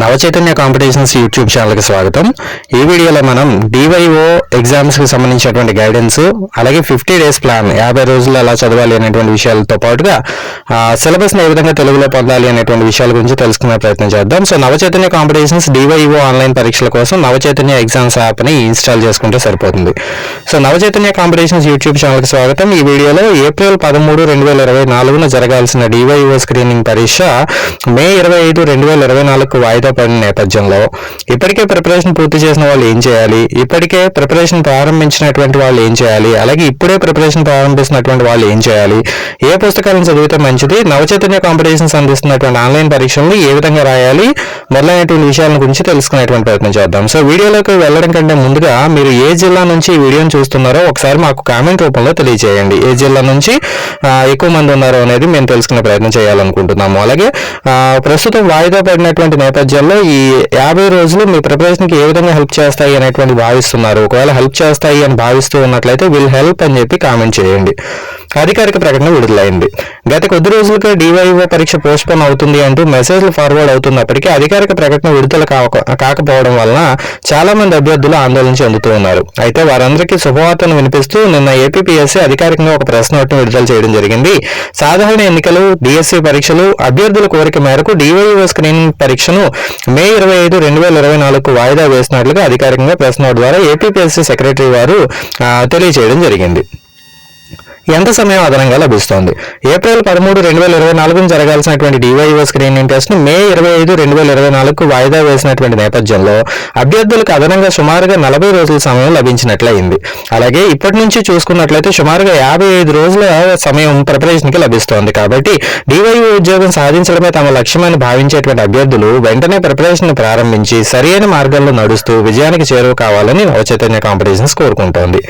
Navachaitanya competitions YouTube ఛానల్కి స్వాగతం. ఈ వీడియోలో మనం డివైఓ ఎగ్జామ్స్కి సంబంధించినటువంటి గైడెన్స్ అలాగే ఫిఫ్టీ డేస్ ప్లాన్ యాభై రోజులు ఎలా చదవాలి అనేటువంటి విషయాలతో పాటుగా సిలబస్ని ఏ విధంగా తెలుగులో పొందాలి అనేటువంటి విషయాల గురించి తెలుసుకునే ప్రయత్నం చేద్దాం. So Navachaitanya competitions DYEO online పరీక్షల కోసం నవచైతన్య ఎగ్జామ్స్ యాప్ని ఇన్స్టాల్ చేసుకుంటే సరిపోతుంది. సో నవచైతన్య కాంపిటీషన్స్ యూట్యూబ్ ఛానల్కి స్వాగతం. ఈ వీడియోలో ఏప్రిల్ పదమూడు రెండు వేల ఇరవై నాలుగున జరగాల్సిన డివైఓ స్క్రీనింగ్ పరీక్ష మే ఇరవై ఐదు రెండు వేల ఇరవై నాలుగు వాయిదా పడిన నేపథ్యంలో ఇప్పటికే ప్రిపరేషన్ పూర్తి చేసిన వాళ్ళు ఏం చేయాలి? ఇప్పటికే ప్రిపరేషన్ ప్రారంభించినటువంటి వాళ్ళు ఏం చేయాలి? అలాగే ఇప్పుడే ప్రిపరేషన్ ప్రారంభిస్తున్నటువంటి వాళ్ళు ఏం చేయాలి? ఏ పుస్తకాలను చదివితే మంచిది? నవచైతన్య కాంపిటీషన్స్ అందిస్తున్నటువంటి ఆన్లైన్ పరీక్షలను ఏ విధంగా రాయాలి? మొదలైనటువంటి విషయాల గురించి తెలుసుకునేటువంటి ప్రయత్నం చేద్దాం. సో వీడియోలోకి వెళ్ళడం కంటే ముందుగా మీరు ఏ జిల్లా నుంచి ఈ వీడియోని చూస్తున్నారో ఒకసారి మాకు కామెంట్ రూపంలో తెలియజేయండి. ఏ జిల్లా నుంచి ఎక్కువ మంది ఉన్నారో అనేది మేము తెలుసుకునే ప్రయత్నం చేయాలనుకుంటున్నాము. అలాగే ప్రస్తుతం వాయిదా పడినటువంటి నేపథ్యంలో ఈ యాభై రోజులు మీ ప్రిపరేషన్కి ఏ విధంగా హెల్ప్ చేస్తాయి అనేటువంటి భావిస్తున్నారు. ఒకవేళ హెల్ప్ చేస్తాయి అని భావిస్తూ ఉన్నట్లయితే విల్ హెల్ప్ అని చెప్పి కామెంట్ చేయండి. అధికారిక ప్రకటన విడుదలైంది. గత కొద్ది రోజులుగా డివైఓ పరీక్ష పోస్ట్పోన్ అవుతుంది అంటూ మెసేజ్లు ఫార్వర్డ్ అవుతున్నప్పటికీ అధికారిక ప్రకటన విడుదల కాక- కాకపోవడం వలన చాలా మంది అభ్యర్థులు ఆందోళన చెందుతూ ఉన్నారు. అయితే వారందరికీ శుభవార్తను వినిపిస్తూ నిన్న ఏపీపీఎస్సీ అధికారికంగా ఒక ప్రెస్ నోట్ను విడుదల చేయడం జరిగింది. సాధారణ ఎన్నికలు డిఎస్సి పరీక్షలు అభ్యర్థుల కోరిక మేరకు డివైఓ స్క్రీనింగ్ పరీక్షను మే ఇరవై ఐదు రెండు వేల ఇరవై నాలుగు వాయిదా వేసినట్లుగా అధికారికంగా ప్రెస్ నోట్ ద్వారా ఏపీపీఎస్సీ సెక్రటరీ వారు తెలియజేయడం జరిగింది. ఎంత సమయం అదనంగా లభిస్తోంది? ఏప్రిల్ పదమూడు రెండు వేల ఇరవై నాలుగున జరగాల్సినటువంటి డివైఓ స్క్రీనింగ్ టెస్ట్ మే ఇరవై ఐదు రెండు వేల ఇరవై నాలుగుకు వాయిదా వేసినటువంటి నేపథ్యంలో అభ్యర్థులకు అదనంగా సుమారుగా నలభై రోజుల సమయం లభించినట్లయింది. అలాగే ఇప్పటి నుంచి చూసుకున్నట్లయితే సుమారుగా యాభై ఐదు రోజుల సమయం ప్రిపరేషన్కి లభిస్తోంది. కాబట్టి డివైఓ ఉద్యోగం సాధించడమే తమ లక్ష్యమని భావించేటువంటి అభ్యర్థులు వెంటనే ప్రిపరేషన్ ప్రారంభించి సరైన మార్గంలో నడుస్తూ విజయానికి చేరువ కావాలని నవచైతన్య కాంపిటీషన్స్ కోరుకుంటోంది.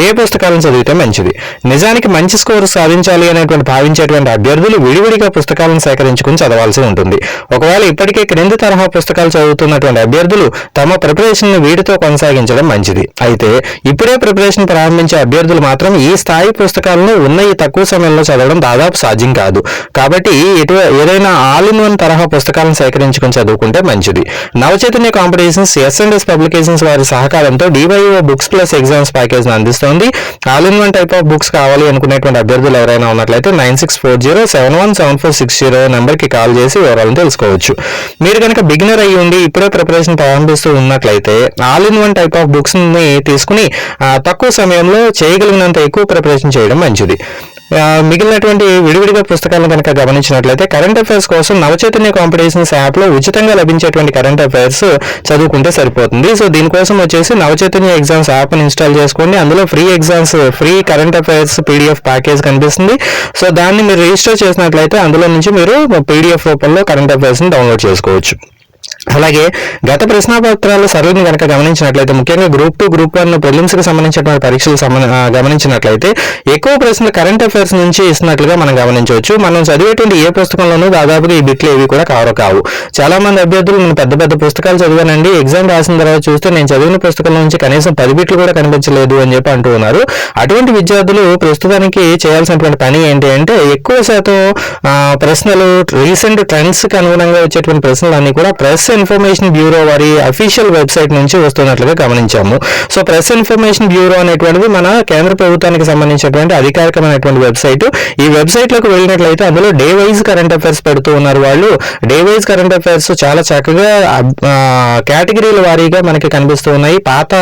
ఏ పుస్తకాలను చదివితే మంచిది? నిజానికి మంచి స్కోర్ సాధించాలి అనేటువంటి భావించేటువంటి అభ్యర్థులు విడివిడిగా పుస్తకాలను సేకరించుకుని చదవాల్సి ఉంటుంది. ఒకవేళ ఇప్పటికే క్రింది తరహా పుస్తకాలు చదువుతున్నటువంటి అభ్యర్థులు తమ ప్రిపరేషన్ని వీటితో కొనసాగించడం మంచిది. అయితే ఇప్పుడే ప్రిపరేషన్ ప్రారంభించే అభ్యర్థులు మాత్రం ఈ స్థాయి పుస్తకాలను ఉన్న ఈ తక్కువ సమయంలో చదవడం దాదాపు సాధ్యం కాదు. కాబట్టి ఎటు ఏదైనా ఆల్ ఇన్ వన్ తరహా పుస్తకాలను సేకరించుకుని చదువుకుంటే మంచిది. Navachaitanya competitions S and S publications వారి సహకారంతో DYEO books plus exams package అందిస్తోంది. All in one type of books కావాలి అనుకునేటువంటి అభ్యర్థులు ఎవరైనా ఉన్నట్లయితే nine six four zero seven one seven four six zero నెంబర్కి కాల్ చేసి వివరాలను తెలుసుకోవచ్చు. మీరు కనుక బిగినర్ అయ్యి ఉండి ఇప్పుడే ప్రిపరేషన్ ప్రారంభిస్తూ ఉన్నట్లయితే all in one type of బుక్స్ని తీసుకుని తక్కువ సమయంలో చేయగలిగినంత ఎక్కువ ప్రిపరేషన్ చేయడం మంచిది. మిగిలినటువంటి విడివిడిగా పుస్తకాలను కనుక గమనించినట్లయితే కరెంట్ అఫైర్స్ కోసం నవచైతన్య కాంపిటీషన్స్ యాప్లో ఉచితంగా లభించేటువంటి కరెంట్ అఫైర్స్ చదువుకుంటే సరిపోతుంది. సో దీనికోసం వచ్చేసి నవచైతన్య ఎగ్జామ్స్ యాప్ని ఇన్స్టాల్ చేసుకోండి. అందులో free exams free current affairs PDF package కనిపిస్తుంది. సో దాన్ని మీరు రిజిస్టర్ చేసినట్లయితే అందులో నుంచి మీరు పీడిఎఫ్ రూపంలో కరెంట్ అఫైర్స్ని డౌన్లోడ్ చేసుకోవచ్చు. అలాగే గత ప్రశ్నాపత్రాల సరళిని కనుక గమనించినట్లయితే ముఖ్యంగా గ్రూప్ టూ గ్రూప్ వన్ ప్రిలిమ్స్కి సంబంధించినటువంటి పరీక్షలు గమనించినట్లయితే ఎక్కువ ప్రశ్నలు కరెంట్ అఫైర్స్ నుంచి ఇస్తున్నట్లుగా మనం గమనించవచ్చు. మనం చదివేటువంటి ఏ పుస్తకంలోనూ దాదాపుగా ఈ బిట్లు ఏవి కూడా కవర్ కావు. చాలా మంది అభ్యర్థులు నేను పెద్ద పెద్ద పుస్తకాలు చదివానండి. ఎగ్జామ్ రాసిన తర్వాత చూస్తే నేను చదివిన పుస్తకం నుంచి కనీసం పది బిట్లు కూడా కనిపించలేదు అని చెప్పి అంటూ ఉన్నారు. అటువంటి విద్యార్థులు ప్రస్తుతానికి చేయాల్సినటువంటి పని ఏంటి అంటే ఎక్కువ శాతం ప్రశ్నలు రీసెంట్ ట్రెండ్స్కి అనుగుణంగా వచ్చేటువంటి ప్రశ్నలు అన్ని కూడా ప్రెస్ ఇన్ఫర్మేషన్ బ్యూరో వారి అఫీషియల్ వెబ్సైట్ నుంచి వస్తున్నట్లుగా గమనించాము. సో ప్రెస్ ఇన్ఫర్మేషన్ బ్యూరో అనేటువంటిది మన కేంద్ర ప్రభుత్వానికి సంబంధించినటువంటి అధికారికమైనటువంటి వెబ్సైట్ ఈ వెబ్సైట్లోకి వెళ్ళినట్లయితే అందులో డే వైజ్ కరెంట్ అఫైర్స్ పెడుతూ ఉన్నారు వాళ్ళు. డే వైజ్ కరెంట్ అఫైర్స్ చాలా చక్కగా కేటగిరీల వారీగా మనకి కనిపిస్తూ ఉన్నాయి. పాత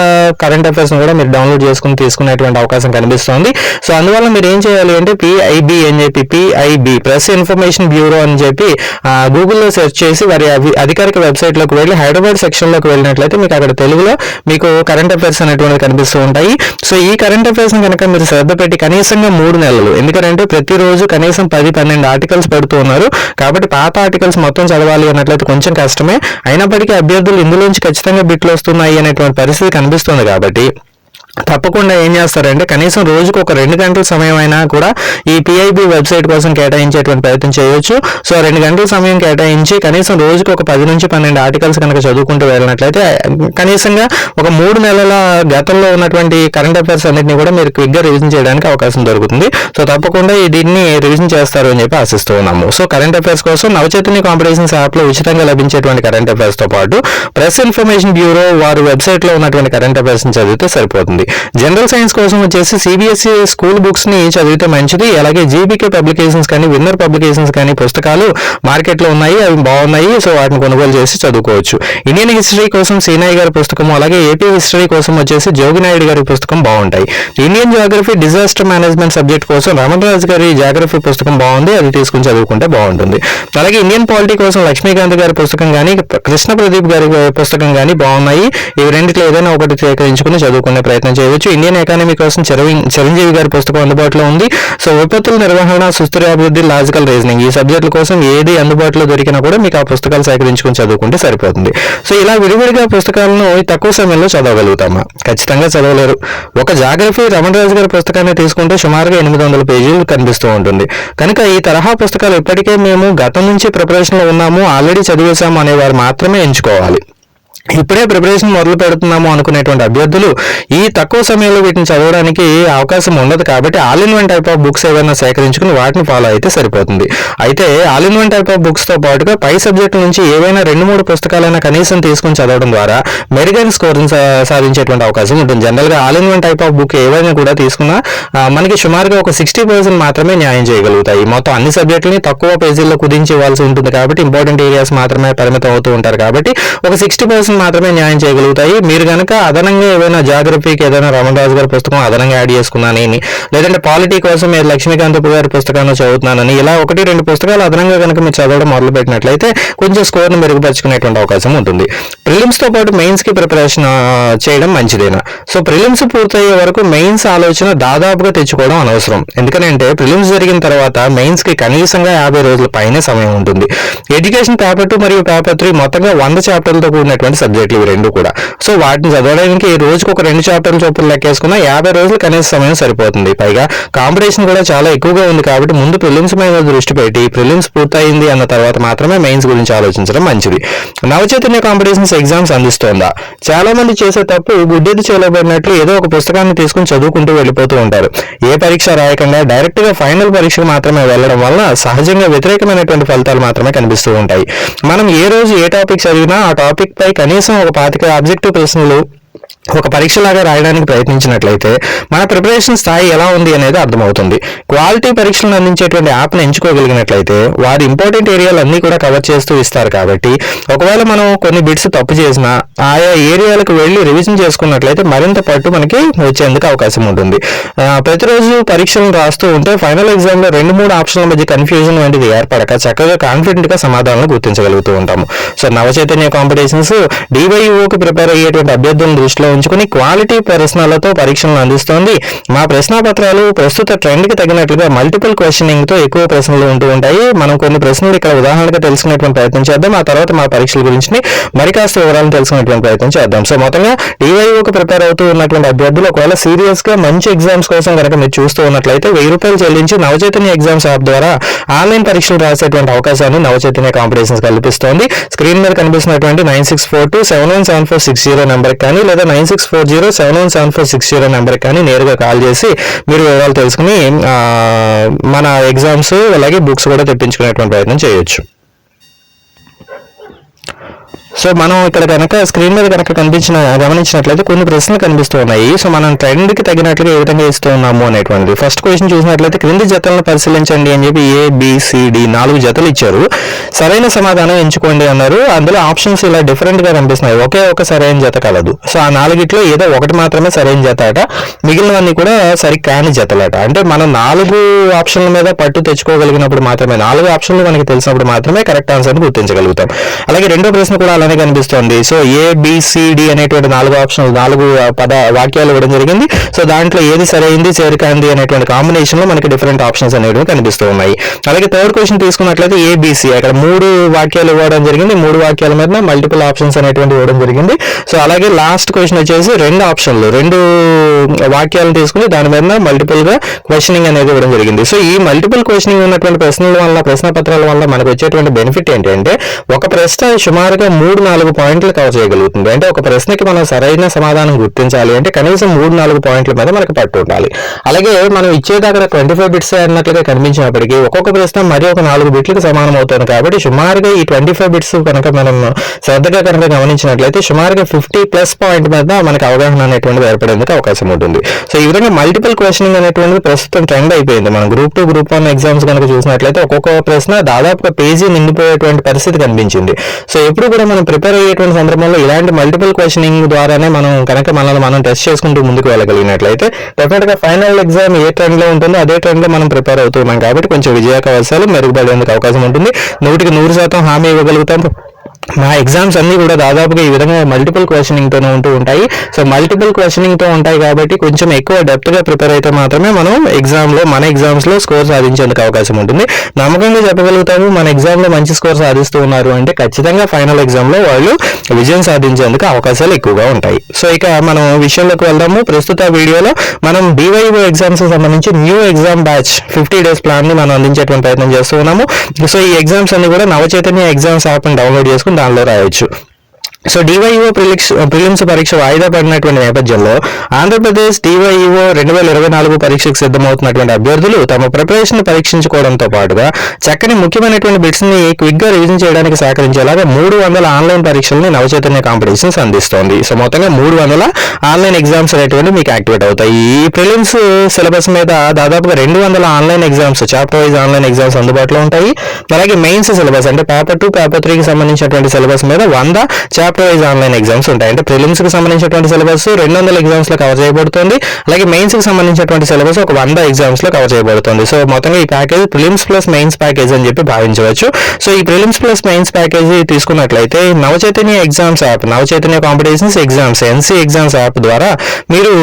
కరెంట్ అఫైర్స్ కూడా మీరు డౌన్లోడ్ చేసుకుని తీసుకునేటువంటి అవకాశం కనిపిస్తుంది. సో అందువల్ల మీరు ఏం చేయాలి అంటే పిఐబి అని చెప్పి పిఐబి ప్రెస్ ఇన్ఫర్మేషన్ బ్యూరో అని చెప్పి గూగుల్లో సెర్చ్ చేసి వారి అవి- అధికారిక వెబ్సైట్ వెబ్సైట్లోకి వెళ్ళి హైదరాబాద్ సెక్షన్లోకి వెళ్ళినట్లయితే మీకు అక్కడ తెలుగులో మీకు కరెంట్ అఫైర్స్ అనేటువంటివి కనిపిస్తూ ఉంటాయి. సో ఈ కరెంట్ అఫైర్స్ కనుక మీరు శ్రద్ధ పెట్టి కనీసంగా మూడు నెలలు ఎందుకంటే ప్రతిరోజు కనీసం పది పన్నెండు ఆర్టికల్స్ పెడుతూ ఉన్నారు. కాబట్టి పాత ఆర్టికల్స్ మొత్తం చదవాలి అన్నట్లయితే కొంచెం కష్టమే. అయినప్పటికీ అభ్యర్థులు ఇందులోంచి ఖచ్చితంగా బిట్లు వస్తున్నాయి అనేటువంటి పరిస్థితి కనిపిస్తుంది కాబట్టి. తప్పకుండా ఏం చేస్తారంటే కనీసం రోజుకు ఒక రెండు గంటల సమయం అయినా కూడా ఈ పిఐబి వెబ్సైట్ కోసం కేటాయించేటువంటి ప్రయత్నం చేయొచ్చు. సో రెండు గంటల సమయం కేటాయించి కనీసం రోజుకు ఒక పది నుంచి పన్నెండు ఆర్టికల్స్ కనుక చదువుకుంటూ వెళ్ళినట్లయితే కనీసంగా ఒక మూడు నెలల గతంలో ఉన్నటువంటి కరెంట్ అఫైర్స్ అన్నింటినీ కూడా మీరు క్విక్గా రివిజన్ చేయడానికి అవకాశం దొరుకుతుంది. సో తప్పకుండా ఈ దీన్ని రివిజన్ చేస్తారు అని చెప్పి ఆశిస్తూ ఉన్నాము. సో కరెంట్ అఫైర్స్ కోసం నవచైతన్య కాంపిటీషన్స్ యాప్లో ఉచితంగా లభించేటువంటి కరెంట్ అఫైర్స్తో పాటు ప్రెస్ ఇన్ఫర్మేషన్ బ్యూరో వారు వెబ్సైట్లో ఉన్నటువంటి కరెంట్ అఫైర్స్ని చదివితే సరిపోతుంది. జనరల్ సైన్స్ కోసం వచ్చేసి సిబిఎస్ఈ స్కూల్ బుక్స్ని చదివితే మంచిది. అలాగే జీబీకే పబ్లికేషన్స్ కానీ విన్నర్ పబ్లికేషన్స్ కానీ పుస్తకాలు మార్కెట్లో ఉన్నాయి అవి బాగున్నాయి సో వాటిని కొనుగోలు చేసి చదువుకోవచ్చు. ఇండియన్ హిస్టరీ కోసం సీనాయ్ గారి పుస్తకం అలాగే ఏపీ హిస్టరీ కోసం వచ్చేసి జోగినాయుడు గారి పుస్తకం బాగుంటాయి. Indian geography disaster management subject కోసం రమణ రాజు గారి జాగ్రఫీ పుస్తకం బాగుంది అది తీసుకుని చదువుకుంటే బాగుంటుంది. అలాగే ఇండియన్ పాలిటీ కోసం లక్ష్మీకాంత్ గారి పుస్తకం కానీ కృష్ణ ప్రదీప్ గారి పుస్తకం కానీ బాగున్నాయి. ఇవి రెండిట్లో ఏదైనా ఒకటి సేకరించుకుని చదువుకునే ప్రయత్నం చేయవచ్చు. ఇండియన్ ఎకానమీ కోసం చిరంజీవి గారి పుస్తకం అందుబాటులో ఉంది. సో విపత్తుల నిర్వహణ సుస్థిర అభివృద్ధి లాజికల్ రీజనింగ్ ఈ సబ్జెక్టుల కోసం ఏది అందుబాటులో దొరికినా కూడా మీకు ఆ పుస్తకాలు సేకరించుకుని చదువుకుంటే సరిపోతుంది. సో ఇలా విడివిడిగా పుస్తకాలను తక్కువ సమయంలో చదవగలుగుతామా? ఖచ్చితంగా చదవలేరు. ఒక జాగ్రఫీ రమణరాజు గారి పుస్తకాన్ని తీసుకుంటే సుమారుగా ఎనిమిది వందల పేజీలు కనిపిస్తూ ఉంటుంది. కనుక ఈ తరహా పుస్తకాలు ఇప్పటికే మేము గతం నుంచి ప్రిపరేషన్లో ఉన్నాము. ఆల్రెడీ చదివేశాము అనేవారు మాత్రమే ఎంచుకోవాలి. ఇప్పుడే ప్రిపరేషన్ మొదలు పెడుతున్నాము అనుకునేటువంటి అభ్యర్థులు ఈ తక్కువ సమయంలో వీటిని చదవడానికి అవకాశం ఉండదు కాబట్టి all in one type of books ఏమైనా సేకరించుకుని వాటిని ఫాలో అయితే సరిపోతుంది. అయితే all in one type of బుక్స్తో పాటుగా పై సబ్జెక్టు నుంచి ఏవైనా రెండు మూడు పుస్తకాలైనా కనీసం తీసుకుని చదవడం ద్వారా మెరుగైన స్కోర్ని సాధించేటువంటి అవకాశం ఉంటుంది. జనరల్గా all in one type of book ఏవైనా కూడా తీసుకున్నా మనకి సుమారుగా ఒక సిక్స్టీ పర్సెంట్ మాత్రమే న్యాయం చేయగలుగుతాయి. మొత్తం అన్ని సబ్జెక్టులని తక్కువ పేజీల్లో కుదించి ఇవ్వాల్సి ఉంటుంది కాబట్టి ఇంపార్టెంట్ ఏరియాస్ మాత్రమే పరిమితం అవుతూ ఉంటారు కాబట్టి ఒక సిక్స్టీ పర్సెంట్ మాత్రమే న్యాయం చేయగలుగుతాయి. మీరు కనుక అదనంగా ఏదైనా జాగ్రఫీకి ఏదైనా రమణరాజు గారి పుస్తకం అదనంగా యాడ్ చేసుకున్నానని లేదంటే పాలిటీ కోసం మీరు లక్ష్మీకాంత్ గారి పుస్తకాన్ని చదువుతున్నానని ఇలా ఒకటి రెండు పుస్తకాలు అదనంగా కనుక మీరు చదవడం మొదలు పెట్టినట్లయితే కొంచెం స్కోర్ను మెరుగుపరుచుకునేటువంటి అవకాశం ఉంటుంది. ప్రిలిమ్స్తో పాటు మెయిన్స్కి ప్రిపరేషన్ చేయడం మంచిదేనా? సో ప్రిలిమ్స్ పూర్తయ్యే వరకు మెయిన్స్ ఆలోచన దాదాపుగా తెచ్చుకోవడం అనవసరం. ఎందుకంటే ప్రిలిమ్స్ జరిగిన తర్వాత మెయిన్స్కి కనీసంగా యాభై రోజుల పైనే సమయం ఉంటుంది. ఎడ్యుకేషన్ పేపర్ టూ మరియు పేపర్ త్రీ మొత్తంగా వంద చాప్టర్లతో కూడినటువంటి సబ్జెక్టులు ఇవి రెండు కూడా. సో వాటిని చదవడానికి రోజుకు ఒక రెండు చాప్టర్లు చొప్పున లెక్కేసుకున్న యాభై రోజులు కనీస సమయం సరిపోతుంది. పైగా కాంపిటీషన్ కూడా చాలా ఎక్కువగా ఉంది కాబట్టి ముందు ప్రిలిమ్స్ మీద దృష్టి పెట్టి ప్రిలిమ్స్ పూర్తయింది అన్న తర్వాత మాత్రమే మెయిన్స్ గురించి ఆలోచించడం మంచిది. నవచైతన్య కాంపిటీషన్స్ ఎగ్జామ్స్ అందిస్తోందా? చాలా మంది చేసే తప్పు గుడ్డెది చేయబడినట్లు ఏదో ఒక పుస్తకాన్ని తీసుకుని చదువుకుంటూ వెళ్ళిపోతూ ఉంటారు. ఏ పరీక్ష రాయకుండా డైరెక్ట్గా ఫైనల్ పరీక్షకు మాత్రమే వెళ్ళడం వల్ల సహజంగా వ్యతిరేకమైనటువంటి ఫలితాలు మాత్రమే కనిపిస్తూ ఉంటాయి. మనం ఏ రోజు ఏ టాపిక్ చదివినా ఆ టాపిక్ పై కనీస ఒక పాతిక ఆబ్జెక్టివ్ ప్రశ్నలు ఒక పరీక్షలాగా రాయడానికి ప్రయత్నించినట్లయితే మన ప్రిపరేషన్ స్థాయి ఎలా ఉంది అనేది అర్థమవుతుంది. క్వాలిటీ పరీక్షలను అందించేటువంటి యాప్ను ఎంచుకోగలిగినట్లయితే వారి ఇంపార్టెంట్ ఏరియాలు అన్నీ కూడా కవర్ చేస్తూ ఇస్తారు కాబట్టి ఒకవేళ మనం కొన్ని బిట్స్ తప్పు చేసినా ఆయా ఏరియాలకు వెళ్ళి రివిజన్ చేసుకున్నట్లయితే మరింత పట్టు మనకి వచ్చేందుకు అవకాశం ఉంటుంది. ప్రతిరోజు పరీక్షలను రాస్తూ ఉంటే ఫైనల్ ఎగ్జామ్లో రెండు మూడు ఆప్షన్ల మధ్య కన్ఫ్యూజన్ వంటిది ఏర్పడక చక్కగా కాన్ఫిడెంట్గా సమాధానాలు గుర్తించగలుగుతూ ఉంటాము. సో నవచైతన్య కాంపిటీషన్స్ డివైఓకి ప్రిపేర్ అయ్యేటువంటి అభ్యర్థులను దృష్టిలో ఉంచుకుని క్వాలిటీ ప్రశ్నలతో పరీక్షలను అందిస్తోంది. మా ప్రశ్నాపత్రాలు ప్రస్తుత ట్రెండ్కి తగినట్లుగా మల్టిపుల్ క్వశ్చనింగ్తో ఎక్కువ ప్రశ్నలు ఉంటూ ఉంటాయి. మనం కొన్ని ప్రశ్నలు ఇక్కడ ఉదాహరణగా తెలుసుకునేటువంటి ప్రయత్నం చేద్దాం. ఆ తర్వాత మా పరీక్షల గురించి మరి కాస్త వివరాలను తెలుసుకునేటువంటి ప్రయత్నం చేద్దాం. సో మొత్తంగా డివైఓకి ప్రిపేర్ అవుతూ ఉన్నటువంటి అభ్యర్థులు ఒకవేళ సీరియస్గా మంచి ఎగ్జామ్స్ కోసం కనుక మీరు చూస్తూ ఉన్నట్లయితే వెయ్యి రూపాయలు చెల్లించి నవచైతన్య ఎగ్జామ్స్ యాప్ ద్వారా ఆన్లైన్ పరీక్షలు రాసేటువంటి అవకాశాన్ని నవచైతన్య కాంపిటీషన్స్ కల్పిస్తోంది. స్క్రీన్ మీద కనిపిస్తున్నటువంటి nine six four two seven one seven four six zero number కానీ లేదా nine six four zero seven one seven four six zero number కానీ నేరుగా కాల్ చేసి మీరు వివరాలు తెలుసుకుని మన ఎగ్జామ్స్ అలాగే బుక్స్ కూడా తెప్పించుకునేటువంటి ప్రయత్నం చేయొచ్చు. సో మనం ఇక్కడ కనుక స్క్రీన్ మీద కనుక కనిపించిన గమనించినట్లయితే కొన్ని ప్రశ్నలు కనిపిస్తూ ఉన్నాయి. సో మనం ట్రెండ్కి తగినట్లుగా ఏ విధంగా ఇస్తూ ఉన్నాము అనేటువంటిది. ఫస్ట్ క్వశ్చన్ చూసినట్లయితే క్రింది జతలను పరిశీలించండి అని చెప్పి ఏ బిసిడి నాలుగు జతలు ఇచ్చారు. సరైన సమాధానం ఎంచుకోండి అన్నారు. అందులో ఆప్షన్స్ ఇలా డిఫరెంట్గా కనిపిస్తున్నాయి. ఒకే ఒక సరైన జత కలదు. సో ఆ నాలుగిట్లో ఏదో ఒకటి మాత్రమే సరైన జత అట. మిగిలినవన్నీ కూడా సరి కాని జతలట. అంటే మనం నాలుగు ఆప్షన్ల మీద పట్టు తెచ్చుకోగలిగినప్పుడు మాత్రమే నాలుగు ఆప్షన్లు మనకి తెలిసినప్పుడు మాత్రమే కరెక్ట్ ఆన్సర్ గుర్తించగలుగుతాం. అలాగే రెండో ప్రశ్న కూడా అలానే లోనే కనిపిస్తోంది. సో ఏ బిసిడి అనేటువంటి నాలుగు ఆప్షన్లు నాలుగు పద వాక్యాలు ఇవ్వడం జరిగింది. సో దాంట్లో ఏది సరైంది చేరికంది అనేటువంటి కాంబినేషన్లో మనకి డిఫరెంట్ ఆప్షన్స్ అనేవి కనిపిస్తూ ఉన్నాయి. అలాగే థర్డ్ క్వశ్చన్ తీసుకున్నట్లయితే ఏబిసి అక్కడ మూడు వాక్యాలు ఇవ్వడం జరిగింది. మూడు వాక్యాల మీద మల్టిపుల్ ఆప్షన్స్ అనేటువంటి ఇవ్వడం జరిగింది. సో అలాగే లాస్ట్ క్వశ్చన్ వచ్చేసి రెండు ఆప్షన్లు రెండు వాక్యాలను తీసుకుని దాని మీద మల్టిపుల్గా క్వశ్చనింగ్ అనేది ఇవ్వడం జరిగింది. సో ఈ మల్టిపుల్ క్వశ్చనింగ్ ఉన్నటువంటి ప్రశ్నల వల్ల ప్రశ్న పత్రాల వల్ల మనకు వచ్చేటువంటి బెనిఫిట్ ఏంటంటే ఒక ప్రశ్న సుమారుగా మూడు మూడు నాలుగు పాయింట్లు కవర్ చేయగలుగుతుంది. అంటే ఒక ప్రశ్నకి మనం సరైన సమాధానం గుర్తించాలి అంటే కనీసం మూడు నాలుగు పాయింట్ల మీద మనకి పట్టు ఉండాలి. అలాగే మనం ఇచ్చేదాకా ట్వంటీ ఫైవ్ బిట్స్ అన్నట్లుగా కనిపించినప్పటికీ ఒక్కొక్క ప్రశ్న మరి ఒక నాలుగు బిట్లకు సమానం అవుతుంది కాబట్టి సుమారుగా ఈ ట్వంటీ ఫైవ్ బిట్స్ కనుక మనం శ్రద్ధగా కనుక గమనించినట్లయితే సుమారుగా ఫిఫ్టీ ప్లస్ పాయింట్ మీద మనకి అవగాహన అనేటువంటిది ఏర్పడేందుకు అవకాశం ఉంటుంది. సో ఈ విధంగా మల్టిపుల్ క్వశ్చనింగ్ అనేటువంటిది ప్రస్తుతం ట్రెండ్ అయిపోయింది. మనం group two group one exams కనుక చూసినట్లయితే ఒక్కొక్క ప్రశ్న దాదాపుగా పేజీ నిండిపోయేటువంటి పరిస్థితి కనిపించింది. సో ఎప్పుడు కూడా మనం ప్రిపేర్ అయ్యేటువంటి సందర్భంలో ఇలాంటి మల్టిపుల్ క్వశ్చనింగ్ ద్వారానే మనం కనుక మనల్ని మనం టెస్ట్ చేసుకుంటూ ముందుకు వెళ్ళగలిగినట్లయితే డెఫినెట్గా ఫైనల్ ఎగ్జామ్ ఏ ట్రెండ్లో ఉంటుందో అదే ట్రెండ్లో మనం ప్రిపేర్ అవుతున్నాం కాబట్టి కొంచెం విజయావకాశాలు మెరుగుపడేందుకు అవకాశం ఉంటుంది. నూటికి నూరు శాతం హామీ ఇవ్వగలుగుతాం. మా ఎగ్జామ్స్ అన్ని కూడా దాదాపుగా ఈ విధంగా మల్టిపుల్ క్వశ్చనింగ్ తోనే ఉంటూ ఉంటాయి. సో మల్టిపుల్ క్వశ్చనింగ్తో ఉంటాయి కాబట్టి కొంచెం ఎక్కువ డెప్త్గా ప్రిపేర్ అయితే మాత్రమే మనం ఎగ్జామ్లో మన ఎగ్జామ్స్లో స్కోర్ సాధించేందుకు అవకాశం ఉంటుంది. నమ్మకంగా చెప్పగలుగుతాము మన ఎగ్జామ్లో మంచి స్కోర్ సాధిస్తూ ఉన్నారు అంటే ఖచ్చితంగా ఫైనల్ ఎగ్జామ్లో వాళ్ళు విజయం సాధించేందుకు అవకాశాలు ఎక్కువగా ఉంటాయి. సో ఇక మనం విషయంలోకి వెళ్దాము. ప్రస్తుత వీడియోలో మనం డివైఓ ఎగ్జామ్స్ సంబంధించి new exam batch fifty days ప్లాన్ని మనం అందించేటువంటి ప్రయత్నం చేస్తూ ఉన్నాము. సో ఈ ఎగ్జామ్స్ అన్ని కూడా నవచైతన్య ఎగ్జామ్స్ యాప్ని డౌన్లోడ్ చేసుకుని ഡോളർ അയച്ചു సో డివైఓ ప్రిలిక్స్ ప్రిలిమ్స్ పరీక్ష వాయిదా పడినటువంటి నేపథ్యంలో ఆంధ్రప్రదేశ్ డివైఓ రెండు వేల ఇరవై నాలుగు పరీక్షకు సిద్ధమవుతున్నటువంటి అభ్యర్థులు తమ ప్రిపరేషన్ పరీక్షించుకోవడంతో పాటుగా చక్కని ముఖ్యమైనటువంటి బిట్స్ని క్విక్గా రివిజన్ చేయడానికి సహకరించేలాగా మూడు వందల ఆన్లైన్ పరీక్షల్ని నవచైతన్య కాంపిటీషన్స్ అందిస్తోంది సో మొత్తంగా మూడు వందల ఆన్లైన్ ఎగ్జామ్స్ అనేటువంటి మీకు యాక్టివేట్ అవుతాయి. ఈ ప్రిలిమ్స్ సిలబస్ మీద దాదాపుగా రెండు వందల online exams chapter wise online exams అందుబాటులో ఉంటాయి. అలాగే మెయిన్స్ సిలబస్ అంటే పేపర్ టూ పేపర్ త్రీకి సంబంధించినటువంటి సిలబస్ మీద వంద చాప్టర్ వైజ్ ఆన్లైన్ ఎగ్జామ్స్ ఉంటాయి. అంటే ప్రిలిమ్స్కి సంబంధించినటువంటి సిలబస్ రెండు వందల ఎగ్జామ్స్లో కవర్ చేయబడుతుంది. అలాగే మెయిన్స్కి సంబంధించినటువంటి సిలబస్ ఒక వంద ఎగ్జామ్స్లో కవర్ చేయబడుతుంది. సో మొత్తంగా ఈ package prelims plus mains package అని చెప్పి భావించవచ్చు. సో ఈ ప్రిలిమ్స్ ప్లస్ మెయిన్స్ ప్యాకేజ్ తీసుకున్నట్లయితే Navachaitanya exams app Navachaitanya competitions exams NC exams app ద్వారా మీరు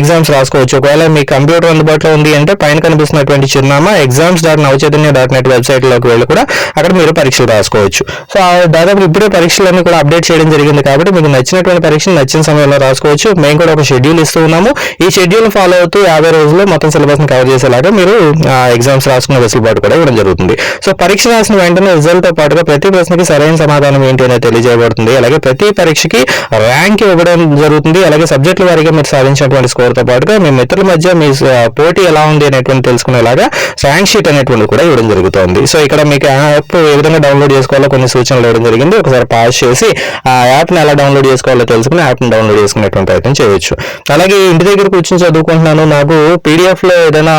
ఎగ్జామ్స్ రాసుకోవచ్చు. ఒకవేళ మీ కంప్యూటర్ అందుబాటులో ఉంది అంటే పైన కనిపిస్తున్నటువంటి చిరునామా exams dot Navachaitanya dot net వెబ్సైట్లోకి వెళ్ళి కూడా అక్కడ మీరు పరీక్షలు రాసుకోవచ్చు. సో దాదాపు ఇప్పుడే పరీక్షలన్నీ కూడా అప్డేట్ చేయడం జరిగింది కాబట్టి మీకు నచ్చినటువంటి పరీక్షలు నచ్చిన సమయంలో రాసుకోవచ్చు. మేము కూడా ఒక షెడ్యూల్ ఇస్తూ ఉన్నాము. ఈ షెడ్యూల్ ఫాలో అవుతూ యాభై రోజుల్లో మొత్తం సిలబస్ని కవర్ చేసేలాగా మీరు ఎగ్జామ్స్ రాసుకునే వెసులుబాటు కూడా ఇవ్వడం జరుగుతుంది. సో పరీక్ష రాసిన వెంటనే రిజల్ట్తో పాటుగా ప్రతి ప్రశ్నకి సరైన సమాధానం ఏంటి అనేది తెలియజేయబడుతుంది. అలాగే ప్రతి పరీక్షకి ర్యాంక్ ఇవ్వడం జరుగుతుంది. అలాగే సబ్జెక్టుల వారీగా మీరు సాధించినటువంటి స్కోర్తో పాటుగా మీ మిత్రుల మధ్య మీ పోటీ ఎలా ఉంది అనేటువంటి తెలుసుకునేలాగా ర్యాంక్ షీట్ అనేటువంటి కూడా ఇవ్వడం జరుగుతుంది. సో ఇక్కడ మీకు యాప్ ఏ విధంగా డౌన్లోడ్ చేసుకోవాలో కొన్ని సూచనలు ఇవ్వడం జరిగింది. ఒకసారి పాస్ చేసి ఆ యాప్ని ఎలా డౌన్లోడ్ చేసుకోవాలో తెలుసుకుని యాప్ని డౌన్లోడ్ చేసుకునేటువంటి ప్రయత్నం చేయొచ్చు. అలాగే ఇంటి దగ్గర కూర్చొని చదువుకుంటున్నాను. నాకు పీడిఎఫ్లో ఏదైనా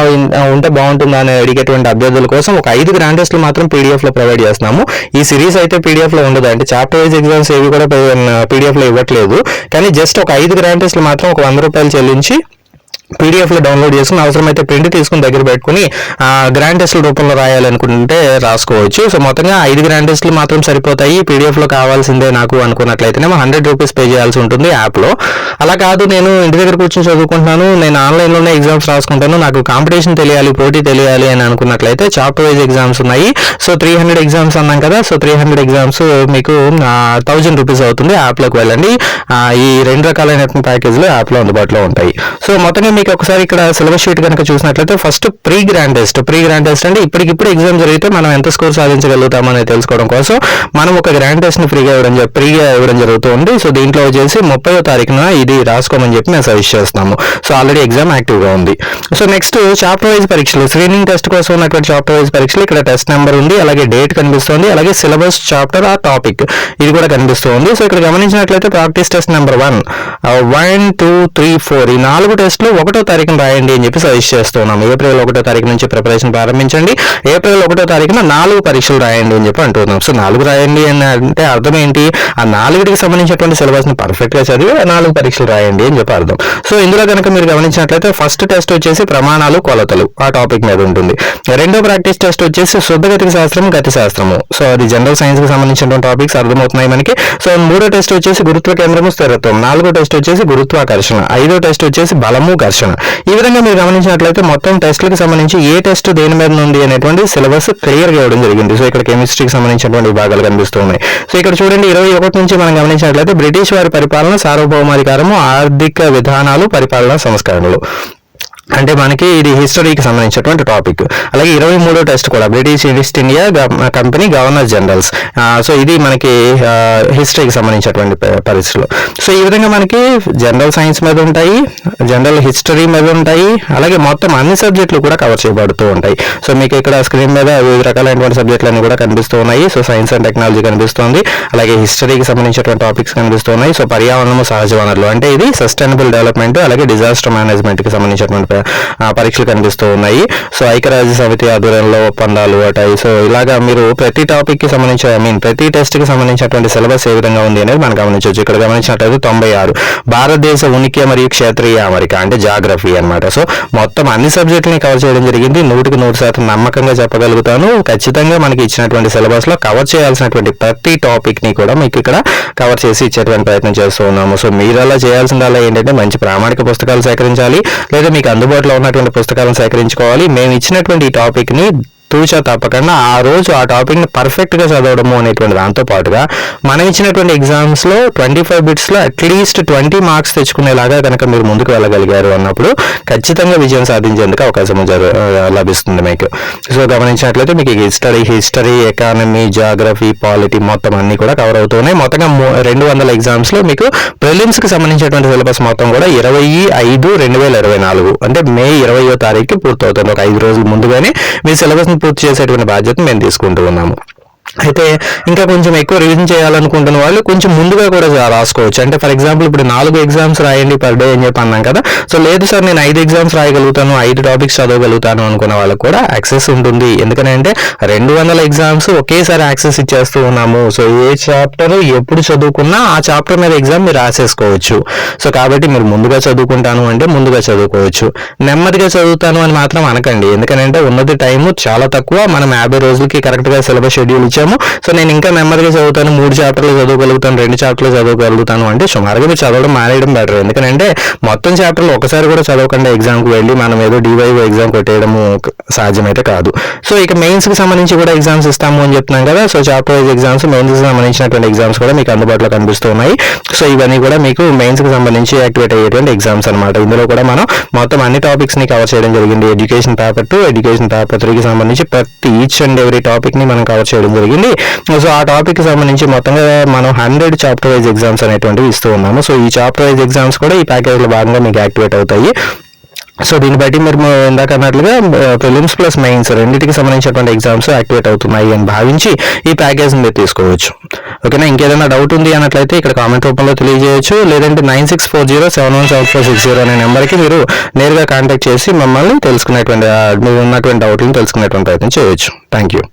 ఉంటే బాగుంటుందా అని అడిగేటువంటి అభ్యర్థుల కోసం ఒక ఐదు గ్రాండ్ టెస్ట్లు మాత్రం పీడిఎఫ్లో ప్రొవైడ్ చేస్తున్నాము. ఈ సిరీస్ అయితే పీడిఎఫ్లో ఉండదు. అంటే చాప్టర్ వైజ్ ఎగ్జామ్స్ ఏవి కూడా పీడిఎఫ్లో ఇవ్వట్లేదు. కానీ జస్ట్ ఒక ఐదు గ్రాండ్ టెస్ట్లు మాత్రం ఒక వంద రూపాయలు చెల్లించి పీడిఎఫ్లో డౌన్లోడ్ చేసుకుని అవసరమైతే ప్రింట్ తీసుకుని దగ్గర పెట్టుకుని గ్రాండ్ టెస్ట్ల రూపంలో రాయాలనుకుంటే రాసుకోవచ్చు. సో మొత్తంగా ఐదు గ్రాండ్ టెస్ట్లు మాత్రం సరిపోతాయి. పీడిఎఫ్లో కావాల్సిందే నాకు అనుకున్నట్లయితేనేమో హండ్రెడ్ రూపీస్ పే చేయాల్సి ఉంటుంది యాప్లో అలా కాదు నేను ఇంటి దగ్గర కూర్చొని చదువుకుంటున్నాను. నేను ఆన్లైన్లోనే ఎగ్జామ్స్ రాసుకుంటాను. నాకు కాంపిటీషన్ తెలియాలి పోటీ తెలియాలి అని అనుకున్నట్లయితే చాప్టర్ వైజ్ ఎగ్జామ్స్ ఉన్నాయి. సో త్రీ హండ్రెడ్ ఎగ్జామ్స్ అన్నాం కదా సో త్రీ హండ్రెడ్ ఎగ్జామ్స్ మీకు థౌజండ్ రూపీస్ అవుతుంది యాప్లోకి వెళ్ళండి. ఈ రెండు రకాలైన ప్యాకేజ్లు యాప్లో అందుబాటులో ఉంటాయి. సో మొత్తంగా మీకు ఒకసారి ఇక్కడ సిలబస్ షీట్ కనుక చూసినట్లయితే first pre grand test pre grand test అంటే ఇప్పటికిప్పుడు ఎగ్జామ్ జరిగితే మనం ఎంత స్కోర్ సాధించగలుగుతామని తెలుసుకోవడం కోసం మనం ఒక గ్రాండ్ టెస్ట్ని ఫ్రీగా ఇవ్వడం ఫ్రీగా ఇవ్వడం జరుగుతుంది. సో దీంట్లో వచ్చేసి ముప్పై తారీఖున ఇది రాసుకోమని చెప్పి మేము సజెస్ట్ చేస్తాము సో ఆల్రెడీ ఎగ్జామ్ యాక్టివ్గా ఉంది. సో నెక్స్ట్ చాప్టర్ వైజ్ పరీక్షలు. స్క్రీనింగ్ టెస్ట్ కోసం ఉన్నటువంటి చాప్టర్ వైజ్ పరీక్షలు. ఇక్కడ టెస్ట్ నెంబర్ ఉంది అలాగే డేట్ కనిపిస్తుంది అలాగే సిలబస్ చాప్టర్ ఆ టాపిక్ ఇది కూడా కనిపిస్తుంది. సో ఇక్కడ గమనించినట్లయితే practice test number one one two three four ఈ నాలుగు టెస్ట్లు ఒక ఒకటో తారీఖున రాయండి అని చెప్పి సజెస్ట్ చేస్తున్నాం ఏప్రిల్ ఒకటో తారీఖు నుంచి ప్రిపరేషన్ ప్రారంభించండి. ఏప్రిల్ ఒకటో తారీఖున నాలుగు పరీక్షలు రాయండి అని చెప్పి అంటున్నాం సో నాలుగు రాయండి అని అంటే అర్థం ఏంటి? ఆ నాలుగుకి సంబంధించినటువంటి సిలబస్ని పర్ఫెక్ట్గా చదివి నాలుగు పరీక్షలు రాయండి అని చెప్పి అర్థం. సో ఇందులో కనుక మీరు గమనించినట్లయితే ఫస్ట్ టెస్ట్ వచ్చేసి ప్రమాణాలు కొలతలు ఆ టాపిక్ మీద ఉంటుంది. రెండో ప్రాక్టీస్ టెస్ట్ వచ్చేసి శుద్ధగతిక శాస్త్రం గతి శాస్త్రము. సో అది జనరల్ సైన్స్కి సంబంధించినటువంటి టాపిక్స్ అర్థమవుతున్నాయి మనకి. సో మూడో టెస్ట్ వచ్చేసి గురుత్వ కేంద్రము స్థిరత్వం. నాలుగో టెస్ట్ వచ్చేసి గురుత్వాకర్షణ. ఐదో టెస్ట్ వచ్చేసి బలము ఘర్షణ ఈ విధంగా మీరు గమనించినట్లయితే మొత్తం టెస్ట్లకు సంబంధించి ఏ టెస్ట్ దేని మీద ఉంది అనేటువంటి సిలబస్ క్లియర్గా ఇవ్వడం జరిగింది. సో ఇక్కడ కెమిస్ట్రీకి సంబంధించినటువంటి విభాగాలు కనిపిస్తూ ఉన్నాయి సో ఇక్కడ చూడండి ఇరవై ఒకటి నుంచి మనం గమనించినట్లయితే బ్రిటిష్ వారి పరిపాలన సార్వభౌమాధికారము ఆర్థిక విధానాలు పరిపాలన సంస్కరణలు. అంటే మనకి ఇది హిస్టరీకి సంబంధించినటువంటి టాపిక్ అలాగే ఇరవై మూడో టెస్ట్ కూడా British East India company governor generals so ఇది మనకి హిస్టరీకి సంబంధించినటువంటి పరిస్థితులు. సో ఈ విధంగా మనకి జనరల్ సైన్స్ మీద ఉంటాయి జనరల్ హిస్టరీ మీద ఉంటాయి అలాగే మొత్తం అన్ని సబ్జెక్టులు కూడా కవర్ చేయబడుతూ ఉంటాయి. సో మీకు ఇక్కడ స్క్రీన్ మీద వివిధ రకాలైనటువంటి సబ్జెక్టులు అన్ని కూడా కనిపిస్తూ ఉన్నాయి. సో సైన్స్ అండ్ టెక్నాలజీ కనిపిస్తుంది అలాగే హిస్టరీకి సంబంధించినటువంటి టాపిక్స్ కనిపిస్తున్నాయి సో పర్యావరణము సహజ వనరులు అంటే ఇది సస్టైనబుల్ డెవలప్మెంట్ అలాగే డిజాస్టర్ మేనేజ్మెంట్కి సంబంధించినటువంటి పరీక్షలు కనిపిస్తూ ఉన్నాయి. సో ఐక్యరాజ్య సమితి ఆధ్వర్యంలో ఒప్పందాలు అటాయి. సో ఇలాగా మీరు ప్రతి టాపిక్కి సంబంధించి ఐ మీన్ ప్రతి టెస్ట్కి సంబంధించినటువంటి సిలబస్ ఏ విధంగా ఉంది అనేది మనం గమనించవచ్చు. ఇక్కడ గమనించినట్లయితే తొంభై ఆరు. భారతదేశ ఉనికి మరియు క్షేత్రీయ అమరిక అంటే జాగ్రఫీ అన్నమాట. సో మొత్తం అన్ని సబ్జెక్టులని కవర్ చేయడం జరిగింది. నూటికి నూరు శాతం నమ్మకంగా చెప్పగలుగుతాను. ఖచ్చితంగా మనకి ఇచ్చినటువంటి సిలబస్లో కవర్ చేయాల్సినటువంటి ప్రతి టాపిక్ని కూడా మీకు ఇక్కడ కవర్ చేసి ఇచ్చేటువంటి ప్రయత్నం చేస్తూ ఉన్నాము. సో మీరు అలా చేయాల్సిందల్లా ఏంటంటే మంచి ప్రామాణిక పుస్తకాలు సేకరించాలి. లేదా మీకు అందుబాటులో ఉన్నటువంటి పుస్తకాలను సేకరించుకోవాలి. మేము ఇచ్చినటువంటి ఈ టాపిక్ని తూచా తప్పకుండా ఆ రోజు ఆ టాపిక్ని పర్ఫెక్ట్గా చదవడము అనేటువంటి దాంతో పాటుగా మనం ఇచ్చినటువంటి ఎగ్జామ్స్లో ట్వంటీ ఫైవ్ బిట్స్లో అట్లీస్ట్ ట్వంటీ మార్క్స్ తెచ్చుకునేలాగా కనుక మీరు ముందుకు వెళ్ళగలిగారు అన్నప్పుడు ఖచ్చితంగా విజయం సాధించేందుకు అవకాశం లభిస్తుంది మీకు. సో గమనించినట్లయితే మీకు history history economy geography polity మొత్తం అన్నీ కూడా కవర్ అవుతున్నాయి మొత్తంగా రెండు వందల ఎగ్జామ్స్లో మీకు ప్రిలిమ్స్కి సంబంధించినటువంటి సిలబస్ మొత్తం కూడా ఇరవై ఐదు రెండు వేల ఇరవై నాలుగు అంటే మే ఇరవయో తారీఖుకి పూర్తవుతుంది. ఒక ఐదు రోజుల ముందుగానే మీ సిలబస్ని పూర్తి చేసేటువంటి బాధ్యత మేము తీసుకుంటూ ఉన్నాము. అయితే ఇంకా కొంచెం ఎక్కువ రివిజన్ చేయాలనుకుంటున్న వాళ్ళు కొంచెం ముందుగా కూడా రాసుకోవచ్చు. అంటే ఫర్ ఎగ్జాంపుల్ ఇప్పుడు నాలుగు ఎగ్జామ్స్ రాయండి పర్ డే అని చెప్పి అన్నాం కదా. సో లేదు సార్ నేను ఐదు ఎగ్జామ్స్ రాయగలుగుతాను ఐదు టాపిక్స్ చదవగలుగుతాను అనుకున్న వాళ్ళకి కూడా యాక్సెస్ ఉంటుంది. ఎందుకంటే రెండు వందల ఎగ్జామ్స్ ఒకేసారి యాక్సెస్ ఇచ్చేస్తూ ఉన్నాము. సో ఏ చాప్టర్ ఎప్పుడు చదువుకున్నా ఆ చాప్టర్ మీద ఎగ్జామ్ మీరు రాసేసుకోవచ్చు. సో కాబట్టి మీరు ముందుగా చదువుకుంటాను అంటే ముందుగా చదువుకోవచ్చు. నెమ్మదిగా చదువుతాను అని మాత్రం అనకండి. ఎందుకంటే ఉన్నది టైం చాలా తక్కువ. మనం యాభై రోజులకి కరెక్ట్గా సిలబస్ షెడ్యూల్ ఇచ్చాము సో నేను ఇంకా నెమ్మదిగా చదువుతాను మూడు చాప్టర్లు చదవగలుగుతాను రెండు చాప్టర్లు చదవగలుగుతాను అంటే సుమారుగా మీరు చదవడం మానేయడం బెటర్ ఎందుకంటే మొత్తం చాప్టర్లు ఒకసారి కూడా చదవకుండా ఎగ్జామ్కి వెళ్ళి మనం ఏదో డివైవ్ ఎగ్జామ్ కొట్టేయడము సాధ్యమైతే కాదు. సో ఇక మెయిన్స్కి సంబంధించి కూడా ఎగ్జామ్స్ ఇస్తాము అని చెప్తున్నాం కదా. సో చాప్టర్ వైజ్ ఎగ్జామ్స్ మెయిన్స్కి సంబంధించినటువంటి ఎగ్జామ్స్ కూడా మీకు అందుబాటులో కనిపిస్తున్నాయి సో ఇవన్నీ కూడా మీకు మెయిన్స్కి సంబంధించి యాక్టివేట్ అయ్యేటువంటి ఎగ్జామ్స్ అన్నమాట. ఇందులో కూడా మనం మొత్తం అన్ని టాపిక్స్ని కవర్ చేయడం జరిగింది. Education paper two education paper త్రీకి సంబంధించి ప్రతి ఈచ్ అండ్ ఎవ్రీ టాపిక్ని మనం కవర్ చేయడం జరిగింది. సో ఆ టాపిక్కి సంబంధించి మొత్తంగా మనం హండ్రెడ్ చాప్టర్ వైజ్ ఎగ్జామ్స్ అనేటువంటివి ఇస్తూ ఉన్నాము. సో ఈ చాప్టర్ వైజ్ ఎగ్జామ్స్ కూడా ఈ ప్యాకేజ్లో భాగంగా మీకు యాక్టివేట్ అవుతాయి. సో దీన్ని బట్టి మీరు ఇందాక అన్నట్లుగా ప్రిలిమ్స్ ప్లస్ మెయిన్స్ రెండింటికి సంబంధించినటువంటి ఎగ్జామ్స్ యాక్టివేట్ అవుతున్నాయి అని భావించి ఈ ప్యాకేజ్ మీరు తీసుకోవచ్చు. ఓకేనా? ఇంకేదైనా డౌట్ ఉంది అన్నట్లయితే ఇక్కడ కామెంట్ రూపంలో తెలియజేయచ్చు. లేదంటే nine six four zero seven one seven four six zero అనే నెంబర్కి మీరు నేరుగా కాంటాక్ట్ చేసి మమ్మల్ని తెలుసుకునేటువంటి మీరు ఉన్నటువంటి డౌట్లను తెలుసుకునేటువంటి ప్రయత్నం చేయవచ్చు థ్యాంక్ యూ